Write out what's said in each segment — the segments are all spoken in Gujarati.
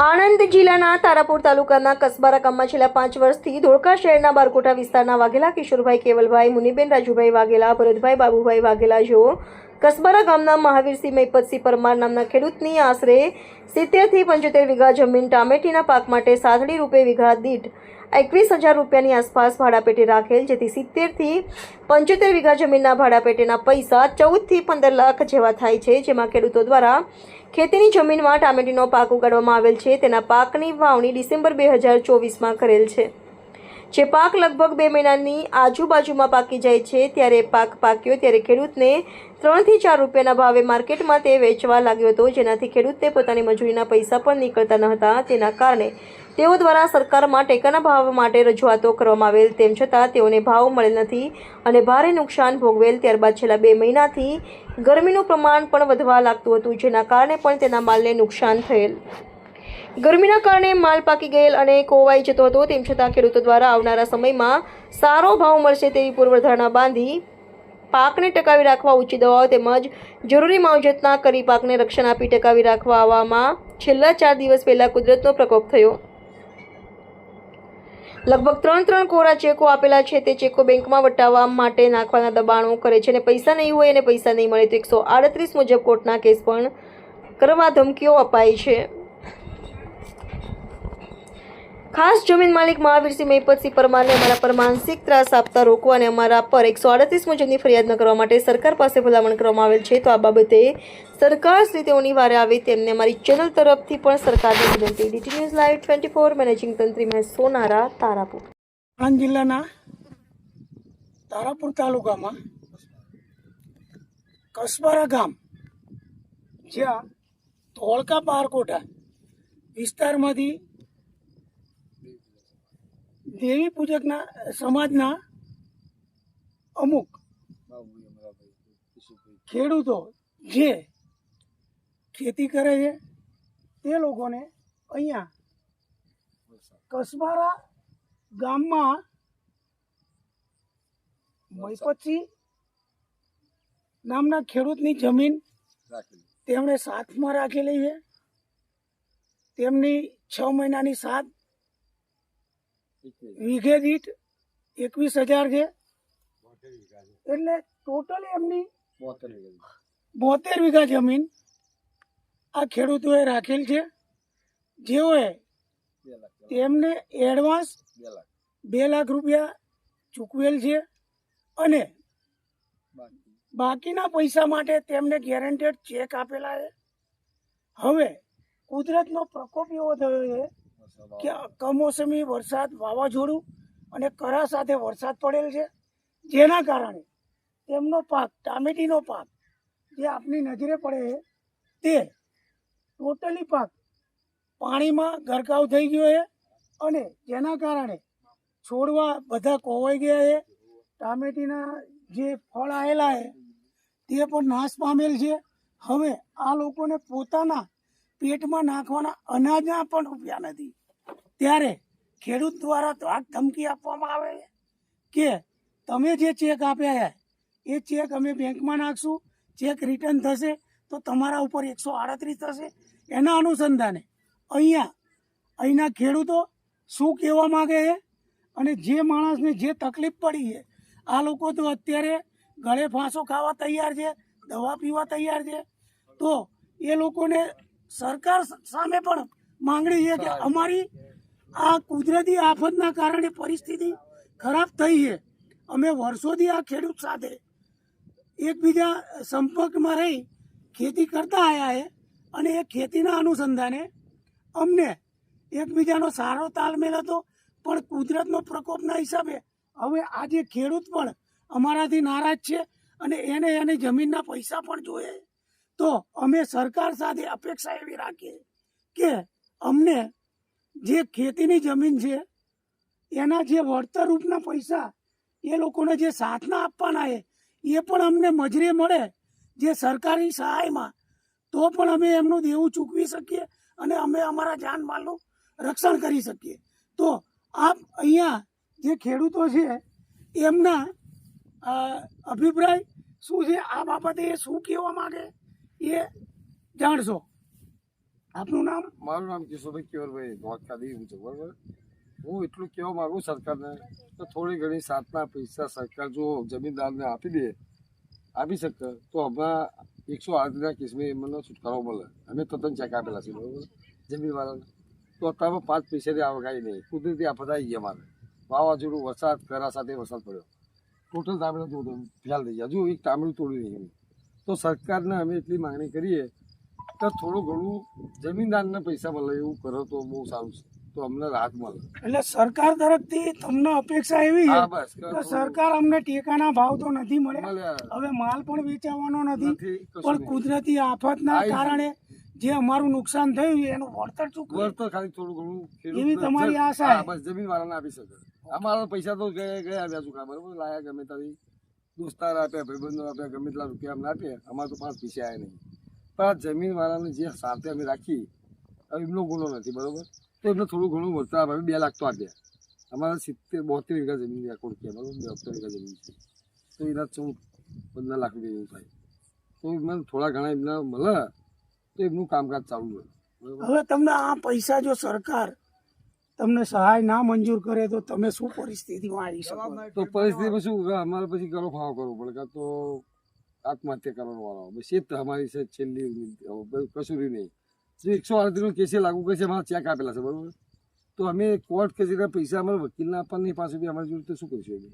આણંદ જિલ્લાના તારાપુર તાલુકાના કસબારા ગામમાં છેલ્લા પાંચ વર્ષથી ધોળકા શહેરના બારકોટા વિસ્તારના વાઘેલા, કિશોરભાઈ કેવલભાઈ, મુનિબેન, રાજુભાઈ વાઘેલા, ભરતભાઈ, બાબુભાઈ વાઘેલા જેઓ કસબારા ગામના મહાવીરસિંહ મૈપતસિંહ પરમાર નામના ખેડૂતની આશરે સિત્તેરથી પંચોતેર વીઘા જમીન ટામેટીના પાક માટે સાતડી રૂપે વીઘા દીઠ એકવીસ હજાર રૂપિયાની આસપાસ ભાડાપેટે રાખેલ, જેથી સિત્તેરથી પંચોતેર વીઘા જમીનના ભાડાપેટેના પૈસા ચૌદથી પંદર લાખ જેવા થાય છે, જેમાં ખેડૂતો દ્વારા ખેતીની જમીનમાં ટામેટીનો પાક ઉગાડવામાં આવેલ છે. તેના પાકની વાવણી ડિસેમ્બર બે હજાર ચોવીસમાં કરેલ છે. જે પાક લગભગ બે મહિનાની આજુબાજુમાં પાકી જાય છે, ત્યારે પાક પાક્યો ત્યારે ખેડૂતને ત્રણથી ચાર રૂપિયાના ભાવે માર્કેટમાં તે વેચવા લાગ્યો હતો. જેનાથી ખેડૂતને પોતાની મજૂરીના પૈસા પણ નીકળતા ન હતા. તેના કારણે તેઓ દ્વારા સરકારમાં ટેકાના ભાવ માટે રજૂઆતો કરવામાં આવેલ. તેમ છતાં તેઓને ભાવ મળેલ નથી અને ભારે નુકસાન ભોગવેલ. ત્યારબાદ છેલ્લા બે મહિનાથી ગરમીનું પ્રમાણ પણ વધવા લાગતું હતું, જેના કારણે પણ તેના માલને નુકસાન થયેલ. ગરમીના કારણે માલ પાકી ગયેલ અને કોવાઈ જતો હતો. તેમ છતાં ખેડૂતો દ્વારા આવનારા સમયમાં સારો ભાવ મળશે તેવી પૂર્વધારણા બાંધી પાકને ટકાવી રાખવા ઊંચી દવાઓ તેમજ જરૂરી માવજતના કરી પાકને રક્ષણ આપી ટકાવી રાખવા આવવામાં છેલ્લા ચાર દિવસ પહેલાં કુદરતનો પ્રકોપ થયો. લગભગ ત્રણ ત્રણ કોરા ચેકો આપેલા છે. તે ચેકો બેંકમાં વટાવવા માટે નાખવાના દબાણો કરે છે અને પૈસા નહીં હોય અને પૈસા નહીં મળે તો એકસો આડત્રીસ મુજબ કોર્ટના કેસ પણ કરવા ધમકીઓ અપાઈ છે. ખાસ જમીન માલિક મહાવીરસિંહ મહિપતસિંહ પરમારને અમારા પર માનસિક ત્રાસ આપતા રોકવા અને અમારા પર એકસો આડત્રીસ મુજબની ફરિયાદ ન કરવા માટે સરકાર પાસે ભલામણ કરવામાં આવેલ છે. તો આ બાબતે સરકાર શ્રી તેઓની વારે આવે તેમને અમારી ચેનલ તરફથી પણ સરકારને વિનંતી. DT news live twenty four managing તંત્રી મેં સોનારા, તારાપુર. આણંદ જિલ્લાના તારાપુર તાલુકામાં કસબારા ગામ, જ્યાં ધોળકા પારકોટા વિસ્તારમાંથી દેવી પૂજકના સમાજના અમુક ખેડૂતો જે ખેતી કરે છે તે લોકોને અહીંયા કસબારા ગામમાં મહિપતસિંહ નામના ખેડૂતની જમીન તેમણે સાથમાં રાખેલી છે. તેમની છ મહિનાની સાત વીઘે દીઠ એકવીસ હજાર છે એટલે ટોટલ એમની બોતેર વીઘા જમીન. આ ખેડૂતોએ રાખેલ છે. જેઓએ તેમને એડવાન્સ બે લાખ. રૂપિયા ચૂકવેલ છે અને બાકીના પૈસા માટે તેમને ગેરંટેડ ચેક આપેલા છે. હવે કુદરતનો પ્રકોપ એવો થયો છે કે કમોસમી વરસાદ વાવાઝોડું અને કરા સાથે વરસાદ પડેલ છે, જેના કારણે તેમનો પાક, ટામેટીનો પાક જે આપની નજરે પડે તે ટોટલી પાક પાણીમાં ગરકાવ થઈ ગયો છે અને જેના કારણે છોડવા બધા કોવાઈ ગયા છે. ટામેટીના જે ફળ આવેલા છે, તે પણ નાશ પામેલ છે. હવે આ લોકોને પોતાના પેટમાં નાખવાના અનાજના પણ રૂપિયા નથી. ત્યારે ખેડૂત દ્વારા આ ધમકી આપવામાં આવે છે કે તમે જે ચેક આપ્યા છે, એ ચેક અમે બેંકમાં નાખશું, ચેક રિટર્ન થશે તો તમારા ઉપર એકસો આડત્રીસ થશે. એના અનુસંધાને અહીંયા અહીંના ખેડૂતો શું કહેવા માગે છે અને જે માણસને જે તકલીફ પડી છે, આ લોકો તો અત્યારે ગળે ફાંસો ખાવા તૈયાર છે, દવા પીવા તૈયાર છે. તો એ લોકોને સરકાર સામે પણ માંગણી છે કે અમારી આ કુદરતી આફતના કારણે પરિસ્થિતિ ખરાબ થઈ છે. અમે વર્ષોથી આ ખેડૂત સાથે એકબીજા સંપર્કમાં રહી ખેતી કરતા આવ્યા છે અને એ ખેતીના અનુસંધાને અમને એકબીજાનો સારો તાલમેલ હતો. પણ કુદરતનો પ્રકોપના હિસાબે હવે આજે ખેડૂત પણ અમારાથી નારાજ છે અને એને એની જમીનના પૈસા પણ જોઈએ. તો અમે સરકાર સાથે અપેક્ષા એવી રાખીએ કે અમને જે ખેતીની જમીન છે, એના જે વળતર રૂપના પૈસા, એ લોકોને જે સાથના આપવાના એ એ પણ અમને મજરે મળે જે સરકારી સહાયમાં. તો પણ અમે એમનું દેવું ચૂકવી શકીએ અને અમે અમારા જાનમાલનું રક્ષણ કરી શકીએ. તો આપ અહીંયા જે ખેડૂતો છે, એમના અભિપ્રાય શું છે? આ બાબતે એ શું કહેવા માંગે? એ જાણશો. આપનું નામ? મારું નામ કિશોરભાઈ કેવરભાઈ દ્વારકાથી હું છું, બરાબર? હું એટલું કહેવા માગું સરકારને તો થોડી ઘણી સાતના પૈસા સરકાર જો જમીનદારને આપી દે, આપી શકે, તો હમણાં એકસો આઠના કેસમાં એમને છુટકારો મળે. અમે તદ્દન ચેક આપેલા છે બરાબર? જમીનવાળાને. તો અત્યારમાં પાંચ પૈસાની આવક આવી નહીં. કુદરતી આફત આવી ગયા મારે વાવાઝોડું, વરસાદ, કરા સાથે વરસાદ પડ્યો. ટોટલ તાંબડા તોડો ફેલ થઈ ગયા. હજુ એક તાંબડું તોડી નહીં. તો સરકારને અમે એટલી માગણી કરીએ તો થોડું ઘણું જમીનદારને પૈસા મળે એવું કરો તો બહુ સારું છે. તો અમને રાહત મળે. એટલે સરકાર તરફથી તમને અપેક્ષા એવી છે કે સરકાર અમને ટેકાના ભાવ તો નથી મળ્યા. હવે માલ પણ વેચાવાનો નથી. પણ કુદરતી આફતના કારણે જે અમારું નુકસાન થયું એનું વળતર ચૂક વળતર ખાલી થોડું ઘણું એવી તમારી આશા બસ જમીન વાળાને આપી શકે. અમારા પૈસા તો ગયા ગયા આવ્યા ચૂકા ખબર લાયા ગમે ત્યાંથી. દોસ્તાર આપ્યા, ભાઈબંધો આપ્યા, ગમે તેટલા રૂપિયા અમને આપ્યા અમારે તો પાંચ પૈસા આવ્યા નહીં. પણ આ જમીનવાળાને જે સાથે અમે રાખી, હવે એમનો ગુનો નથી, બરાબર? તો એમને થોડું ઘણું વધતા આપે બે લાખ તો આપ્યા અમારે સિત્તેર, બોતેર વીઘા જમીન રેકોર્ડ છે, બરાબર? બોતેર વીઘા જમીન છે. તો એના ચૌદ પંદર લાખ રૂપિયા એવું થાય. તો એમને થોડા ઘણા એમને મળે, તો એમનું કામકાજ ચાલુ રહે હવે તમને આ પૈસા જો સરકાર તમને સહાય ના મંજૂર કરે તો તમે શું પરિસ્થિતિમાં આવી શકો? તો પરિસ્થિતિમાં શું અમારે પછી ગળો ફાવો કરવો પડે કાં તો આત્મહત્યા કરવાનો વાળો આવે. બસ એ જ અમારી છે છેલ્લી કસુરી નહીં. જો એકસો આડત્રીસનો કેસે લાગુ કરે છે અમારા ચેક આપેલા છે બરાબર? તો અમે કોર્ટ કચેરીના પૈસા અમારા વકીલના આપવાની નહીં પાસે બી અમારી જોડે તો શું કરીશું અમે?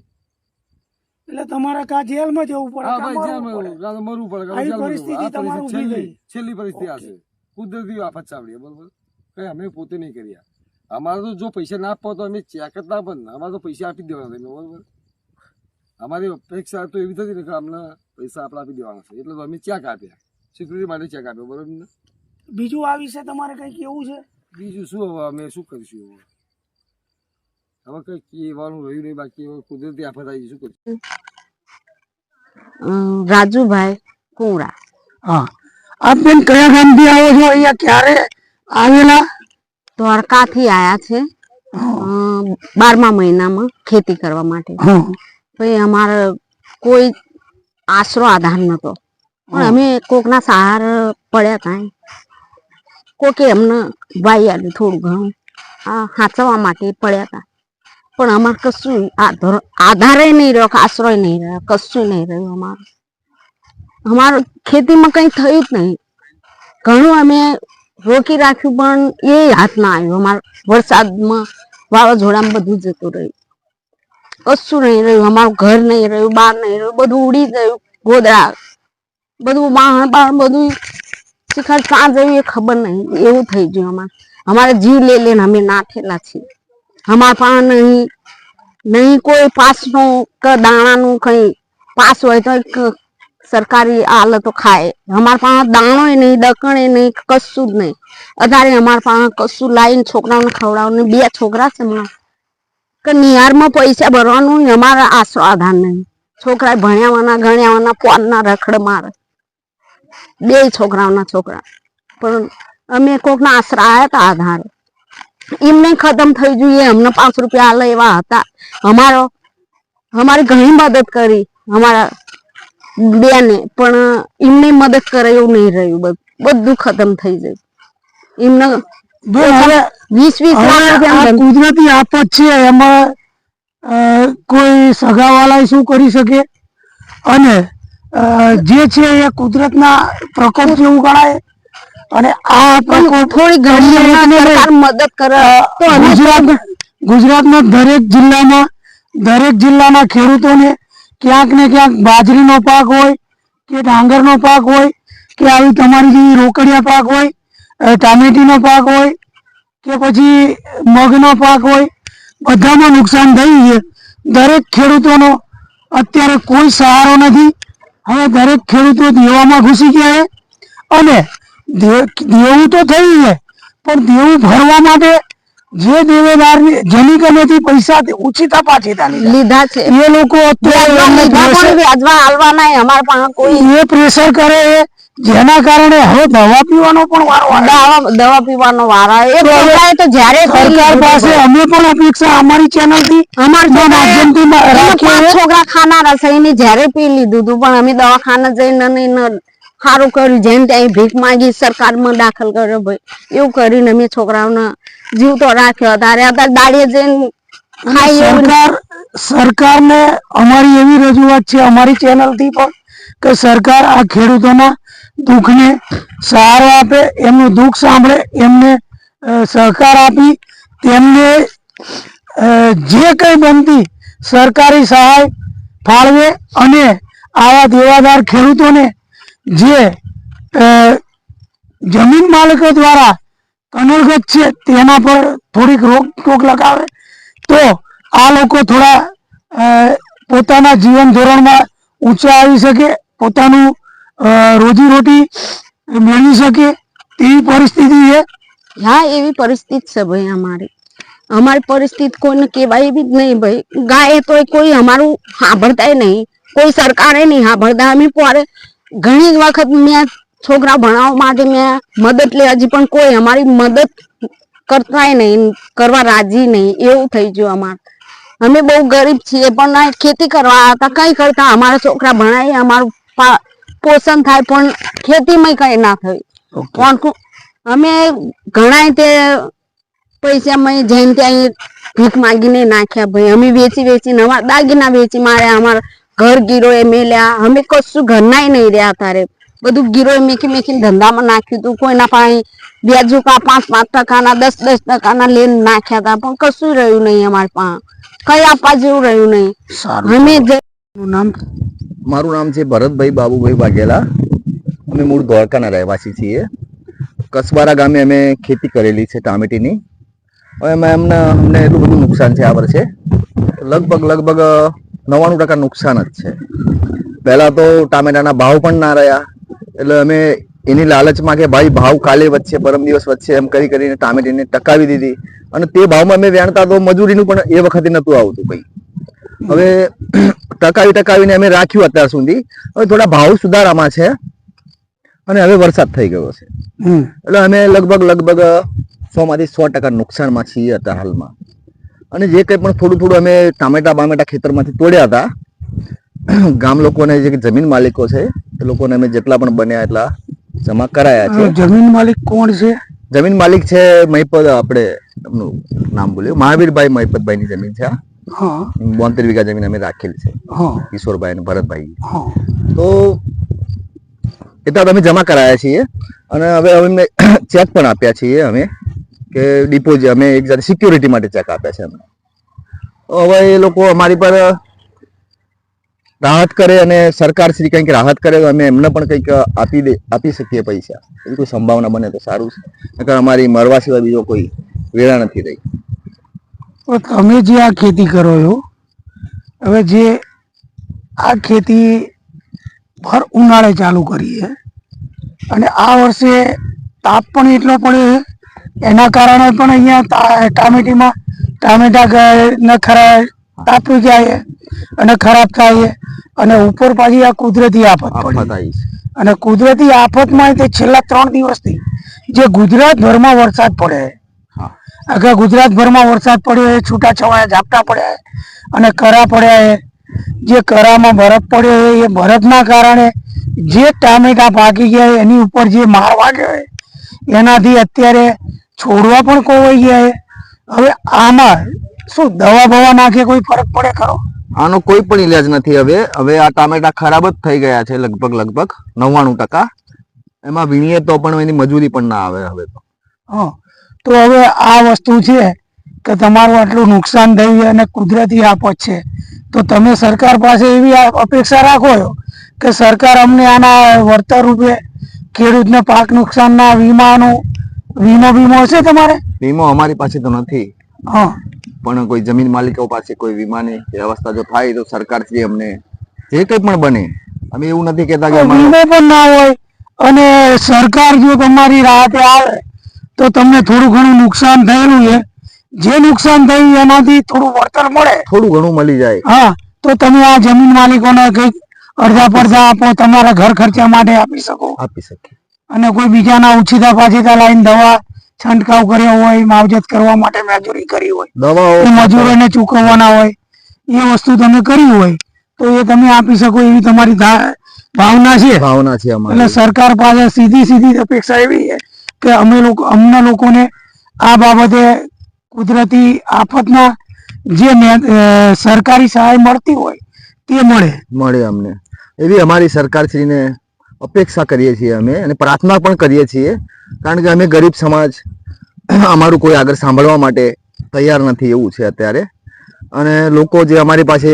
એટલે તમારે કા જેલમાં જવું પડે હા ભાઈ મરવું જેલમાં પડે. મરવું પડે આવી પરિસ્થિતિ તમારી છેલ્લી છેલ્લી પરિસ્થિતિ આ છે. કુદરતી આફત સાંભળીએ બરાબર? કઈ અમે પોતે નહીં કર્યા. અમારે તો જો પૈસા ના આપવા તો અમે ચેક જ ના પણ અમારે તો પૈસા આપી દેવાના તમે બરોબર? અમારી અપેક્ષા તો એવી થતી ને કે અમને પૈસા આપણે આપી દેવાના છે એટલે તો અમે ચેક આપ્યા સિક્યુરિટી માટે ચેક આપ્યો બરોબર ને? બીજું આ વિશે તમારે કઈ કેવું છે? બીજું શું હવે અમે શું કરીશું હવે? હવે કંઈ કહેવાનું રહ્યું નહીં બાકી હવે કુદરતી આફત આવી શું કરીશું? રાજુભાઈ કુંવરા. હા. આપ બેન કયા ગામથી આવો છો? અહીંયા ક્યારે આવેલા? દ્વારકાથી આયા છે. બારમા મહિનામાં ખેતી કરવા માટે. પછી અમારે કોઈ આશરો આધાર નતો. પણ અમે કોકના સહાર પડ્યા હતા કોકે અમને વાઈ થોડું ઘણું. આ હાંચવા માટે પડ્યા હતા પણ અમારે કશું આધાર આધારે નહીં રહ્યો આશ્રય આશરોય નહીં રહ્યો કશું નહીં રહ્યું અમારું. અમારું ખેતીમાં કંઈ થયું જ નહીં. ઘણું અમે રોકી રાખ્યું, પણ એ હાથ ના આવ્યું. અમારા વરસાદમાં વાવાઝોડામાં બધું જતું રહ્યું. કશું નહીં રહ્યું. અમારું ઘર નહીં રહ્યું, બહાર નહીં રહ્યું. બધું ઉડી ગયું. ગોદરા બધું બાણ બાણ બધું શિખર ક્યાં જયું એ ખબર નહીં. એવું થઈ ગયું અમારે. અમારે જીવ લે લઈને અમે નાઠેલા છીએ. અમારા પાસે નહીં નહીં કોઈ પાસનું કે દાણાનું કંઈ પાસ હોય તો સરકારી આલે તો ખાય. અમારા પાસે દાણોય નહીં, દકણે નહીં, કશું જ નહીં. અધારે અમારા પાસે કશું લાવીને છોકરાઓને ખવડાવવાનું બે છોકરા છે હમણાં કે નિહારમાં પૈસા ભરવાનું ય અમારા આશરો આધાર નહીં. છોકરા ભણ્યાવાના, ગણ્યાવાના પોનના રખડ મારે. બે છોકરાઓના છોકરા. પણ અમે કોકના આશરા આવ્યા હતા આધારે. એમને ખતમ થઈ જોઈએ અમને પાંચ રૂપિયા આલે એવા હતા. અમારો, અમારી ઘણી મદદ કરી. અમારા બેને પણ એમને મદદ કરે એવું નહીં રહ્યું. બધું ખતમ થઈ જાય એમને વીસ વીસ કુદરતી આફત છે એમાં કોઈ સગાવાલા શું કરી શકે? અને જે છે એ કુદરતના પ્રકોપ જેવું ગણાય. અને આ પ્રકોપ થોડી મદદ કરે. ગુજરાત ગુજરાતના દરેક જિલ્લામાં દરેક જિલ્લાના ખેડૂતોને ક્યાંક ને ક્યાંક બાજરીનો પાક હોય કે ડાંગરનો પાક હોય કે આવી તમારી જેવી રોકડિયા પાક હોય ટામેટીનો પાક હોય કે પછી મગનો પાક હોય, બધામાં નુકસાન થયું છે. દરેક ખેડૂતોનો અત્યારે કોઈ સહારો નથી. હવે દરેક ખેડૂતો દેવામાં ઘૂસી ગયા છે. અને દેવું તો થયું છે, પણ દેવું ભરવા માટે જે દેવેદાર જેની થી પૈસા ઉછીતા પાછીતા લીધા છે. એ લોકો એ પ્રેશર કરે જેના કારણે હવે દવા પીવાનો પણ વારો દવા પીવાનો વારો એ તો તો જ્યારે સરકાર પાસે અમે પણ અપેક્ષા અમારી ચેનલથી અમારી માધ્યમથી. છોકરા ખાનારા છે એને જ્યારે પી લીધું હતું પણ અમે દવાખાના જઈને સારું કર્યું. જેમ ત્યાં ભીખ માંગી સરકારમાં દાખલ કર્યો ભાઈ. એવું કરીને અમે છોકરાઓને જીવ તો રાખ્યો તારે અત્યારે દાડીએ જઈને સરકાર સરકારને અમારી એવી રજૂઆત છે અમારી ચેનલથી પણ કે સરકાર આ ખેડૂતોના દુઃખને સહારો આપે એમનું દુઃખ સાંભળે એમને સહકાર આપી તેમને જે કંઈ બનતી સરકારી સહાય ફાળવે અને આવા દેવાદાર ખેડૂતોને જે જમીન માલિકો દ્વારા કનડગત છે, તેના પર થોડીક રોક, ટોક લગાવે. તો આ લોકો થોડા પોતાના જીવન ધોરણમાં ઊંચા આવી શકે, પોતાનું રોજીરોટી મેળવી શકે, તેવી પરિસ્થિતિ છે. હા, એવી પરિસ્થિતિ છે ભાઈ અમારી. અમારી પરિસ્થિતિ કોઈને કહેવાય એવી જ નહીં ભાઈ. ગાય તો કોઈ અમારું સાંભળતાય નહીં. કોઈ સરકારે નહીં સાંભળતા. અમે પોરે ઘણી વખત મેં છોકરા ભણાવવા માટે મેં મદદ લે હજી પણ કોઈ અમારી મદદ કરતાય નહીં કરવા રાજી નહીં એવું થઈ ગયું અમારે. અમે બહુ ગરીબ છીએ પણ ખેતી કરવા હતા કઈ કરતા અમારા છોકરા ભણાય અમારું પોષણ થાય પણ ખેતીમાં કઈ ના થયું. પણ અમે ઘણા તે પૈસા મેં જેમ ત્યાં ભીખ માંગીને નાખ્યા ભાઈ અમે વેચી વેચી નવા દાગીના વેચી માર્યા અમારા ઘર ગીરો એ મેલ્યા. અમે કશું ઘરનાય નહીં રહ્યા તારે. બધું ગીરો એ મેકી મેકીને ધંધામાં નાખ્યું હતું કોઈના પાસે વ્યાજુકા પાંચ પાંચ ટકાના દસ દસ ટકાના લેન નાખ્યા હતા પણ કશું રહ્યું નહીં અમારે પાસે. કઈ આપવા જેવું રહ્યું નહીં. અમે નામ? મારું નામ છે ભરતભાઈ બાબુભાઈ વાઘેલા. અમે મૂળ દ્વારકાના રહેવાસી છીએ. કસબારા ગામે અમે ખેતી કરેલી છે ટામેટીની. હવે એમાં અમને અમને એટલું બધું નુકસાન છે આ વર્ષે. લગભગ લગભગ નવ્વાણું ટકા નુકસાન જ છે. પહેલાં તો ટામેટાના ભાવ પણ ના રહ્યા. એટલે અમે એની લાલચમાં કે ભાઈ ભાવ કાલે વચ્ચે પરમ દિવસ વચ્ચે એમ કરી કરીને ટામેટીને ટકાવી દીધી. અને તે ભાવમાં અમે વેણતા તો મજૂરીનું પણ એ વખતે નહોતું આવતું ભાઈ. હવે ટકાવી ટકાવીને અમે રાખ્યું અત્યાર સુધી. હવે થોડા ભાવ સુધારામાં છે અને હવે વરસાદ થઈ ગયો છે. એટલે અમે લગભગ લગભગ સો માંથી સો ટકા નુકસાનમાં છીએ અત્યારે હાલમાં. અને જે કંઈ પણ થોડું થોડું અમે ટામેટા બામેટા ખેતરમાંથી તોડ્યા હતા ગામ લોકોને જે જમીન માલિકો છે એ લોકોને અમે જેટલા પણ બન્યા એટલા જમા કરાયા છે. જમીન માલિક કોણ છે? જમીન માલિક છે મહીપત આપણે એમનું નામ બોલ્યું મહાવીરભાઈ મહિપતભાઈની જમીન છે હા. બોતેર વીઘા જમીન અમે રાખેલી છે હા. કિશોરભાઈ અને ભરતભાઈ. હા. તો એટલા અમે જમા કરાયા છીએ અને હવે અમે ચેક પણ આપ્યા છીએ અમે. કે ડિપોઝિટ અમે એક જાત સિક્યોરિટી માટે ચેક આપે છે અમને હવે એ લોકો અમારી પર રાહત કરે અને સરકાર શ્રી કંઈક રાહત કરે અમે એમને પણ કંઈક આપી દે, આપી શકીએ પૈસા. એવી કોઈ સંભાવના બને તો સારું છે. નકર અમારી મરવા સિવાય બીજો કોઈ વેળા નથી રહી. તમે જે આ ખેતી કરો છો, હવે જે આ ખેતી ભર ઉનાળે ચાલુ કરી છે અને આ વર્ષે તાપ પણ એટલો પડ્યો છે એના કારણે પણ અહીંયા ટામેટીમાં ટામેટા ન ખરા તાપી જાય અને ખરાબ થાય અને ઉપર પાછી આ કુદરતી આફત પડી. અને કુદરતી આફતમાં તે છેલ્લા ત્રણ દિવસથી જે ગુજરાતભરમાં વરસાદ પડે આગળ આખા ગુજરાતભરમાં વરસાદ પડ્યો છે છૂટાછવાયા ઝાપટા પડ્યા અને કરા પડ્યા જે કરામાં બરફ પડ્યો એ બરફના કારણે જે ટામેટા પાકી ગયા એની ઉપર જે માર વાગ્યો એનાથી અત્યારે છોડવા પણ કોવાઈ ગયા છે હવે આમાં શું દવા બવા નાખે કોઈ ફરક પડે ખરો? આનો કોઈ પણ ઈલાજ નથી હવે. હવે આ ટામેટા ખરાબ જ થઈ ગયા છે લગભગ લગભગ નવ્વાણું ટકા. એમાં વીણીએ તો પણ એની મજૂરી પણ ના આવે હવે તો. હં. તો હવે આ વસ્તુ છે કે તમારું આટલું નુકસાન થયું અને કુદરતી આફત છે. તો તમે સરકાર પાસે એવી અપેક્ષા રાખો છો કે સરકાર અમને આના વળતર રૂપે ખેડૂતને પાક નુકસાનના વીમાનું વીમો વીમો હશે તમારે? વીમો અમારી પાસે તો નથી. હા. પણ કોઈ જમીન માલિકો પાસે કોઈ વીમાની વ્યવસ્થા જો થાય તો સરકાર શ્રી અમને જે કંઈ પણ બને અમે એવું નથી કહેતા કે વીમો પણ ના હોય અને સરકાર જો તમારી રાહતે આવે તો તમને થોડું ઘણું નુકસાન થયેલું છે. જે નુકસાન થયું એમાંથી થોડું વળતર મળે. થોડું ઘણું મળી જાય. હા તો તમે આ જમીન માલિકોને કંઈક અડધા પડધા આપો તમારા ઘર ખર્ચા માટે આપી શકો. આપી શકીએ. અને કોઈ બીજાના ઉછીતા પાછીતા લાઈન દવા છંટકાવ કર્યો હોય માવજત કરવા માટે મજૂરી કરી હોય મજૂરોને ચૂકવવાના હોય એ વસ્તુ તમે કરી હોય તો એ તમે આપી શકો એવી તમારી ભાવના છે? ભાવના છે એટલે સરકાર પાસે સીધી સીધી અપેક્ષા એવી છે કે અમે લોકો અમને લોકોને આ બાબતે કુદરતી આફતના જે સરકારી સહાય મળતી હોય તે મળે. મળે અમને. એવી અમારી સરકારશ્રીને અપેક્ષા કરીએ છીએ અમે અને પ્રાર્થના પણ કરીએ છીએ. કારણ કે અમે ગરીબ સમાજ, અમારું કોઈ આગળ સાંભળવા માટે તૈયાર નથી એવું છે અત્યારે. અને લોકો જે અમારી પાસે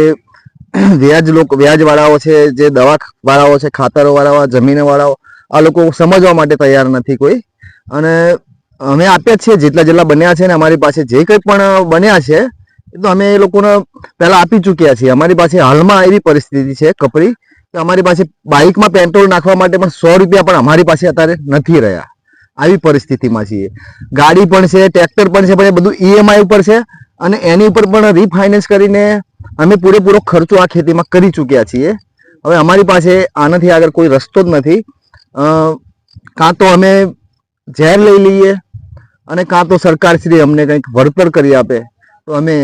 વ્યાજ લોકો, વ્યાજવાળાઓ છે, જે દવાવાળાઓ છે ખાતરો જમીનવાળાઓ, આ લોકો સમજવા માટે તૈયાર નથી કોઈ. અને અમે આપ્યા છીએ, જેટલા જેટલા બન્યા છે ને અમારી પાસે જે કંઈ પણ બન્યા છે, એ તો અમે એ લોકોને પહેલાં આપી ચૂક્યા છીએ. અમારી પાસે હાલમાં એવી પરિસ્થિતિ છે કપરી કે અમારી પાસે બાઇકમાં પેટ્રોલ નાખવા માટે પણ સો રૂપિયા પણ અમારી પાસે અત્યારે નથી રહ્યા. આવી પરિસ્થિતિમાં છીએ. ગાડી પણ છે, ટ્રેક્ટર પણ છે, પણ એ બધું ઈએમઆઈ ઉપર છે અને એની ઉપર પણ રીફાઇનાન્સ કરીને અમે પૂરેપૂરો ખર્ચો આ ખેતીમાં કરી ચૂક્યા છીએ. હવે અમારી પાસે આનાથી આગળ કોઈ રસ્તો જ નથી. કાં તો અમે ઝેર લઈ લઈએ અને કાં તો સરકારશ્રી અમને કંઈક વળતર કરી આપે તો અમે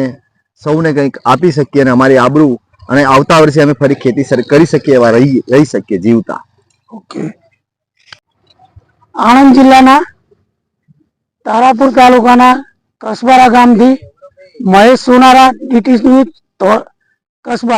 સૌને કંઈક આપી શકીએ અને અમારી આબરૂ અને આવતા વર્ષે અમે ફરી ખેતી કરી શકીએ એવા રહી રહી શકીએ જીવતા. ઓકે. આણંદ જિલ્લાના તારાપુર તાલુકાના કસબારા ગામથી મહેશ સોનારા ડીટીસ કસબા